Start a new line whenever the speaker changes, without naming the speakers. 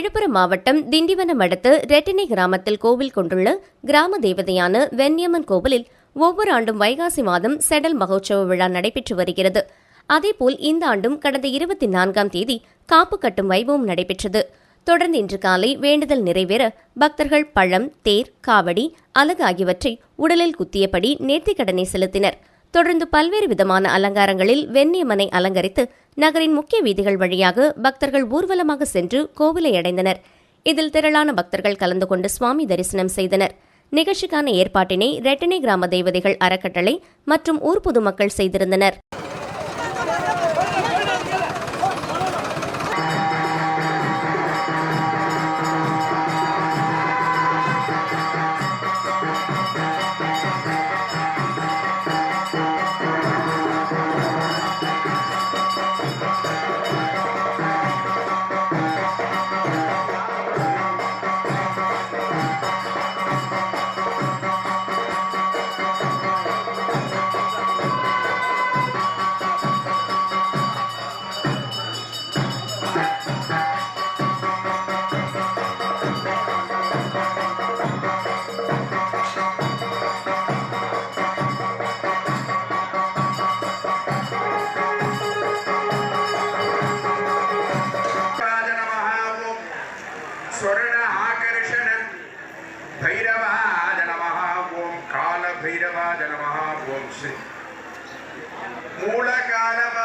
விழுப்புரம் மாவட்டம் திண்டிவனம் அடுத்து ரெட்டினை கிராமத்தில் கோவில் கொண்டுள்ள கிராம தேவதையான வெண்ணியம்மன் கோவிலில் ஒவ்வொரு ஆண்டும் வைகாசி மாதம் செடல் மகோற்சவ விழா நடைபெற்று வருகிறது. அதேபோல் இந்த ஆண்டும் கடந்த இருபத்தி நான்காம் தேதி காப்பு கட்டும் வைபவம் நடைபெற்றது. தொடர்ந்து இன்று காலை வேண்டுதல் நிறைவேற பக்தர்கள் பழம் தேர் காவடி அலகு ஆகியவற்றை உடலில் குத்தியபடி நேர்த்திக்கடனை செலுத்தினர். தொடர்ந்து பல்வேறு விதமான அலங்காரங்களில் வெண்ணியம்மனை அலங்கரித்து நகரின் முக்கிய வீதிகள் வழியாக பக்தர்கள் ஊர்வலமாக சென்று கோவிலை அடைந்தனர். இதில் திரளான பக்தர்கள் கலந்து கொண்டு சுவாமி தரிசனம் செய்தனர். நிகழ்ச்சிக்கான ஏற்பாட்டினை ரெட்டனை கிராம தேவதைகள் அறக்கட்டளை மற்றும் ஊர் பொதுமக்கள் செய்திருந்தனர்.
స్వరణ ఆకర్షణన్ భైరవాద నమ ఓం కాల భైరవాద నమ ఓం శ్రీ. మూలకాలవ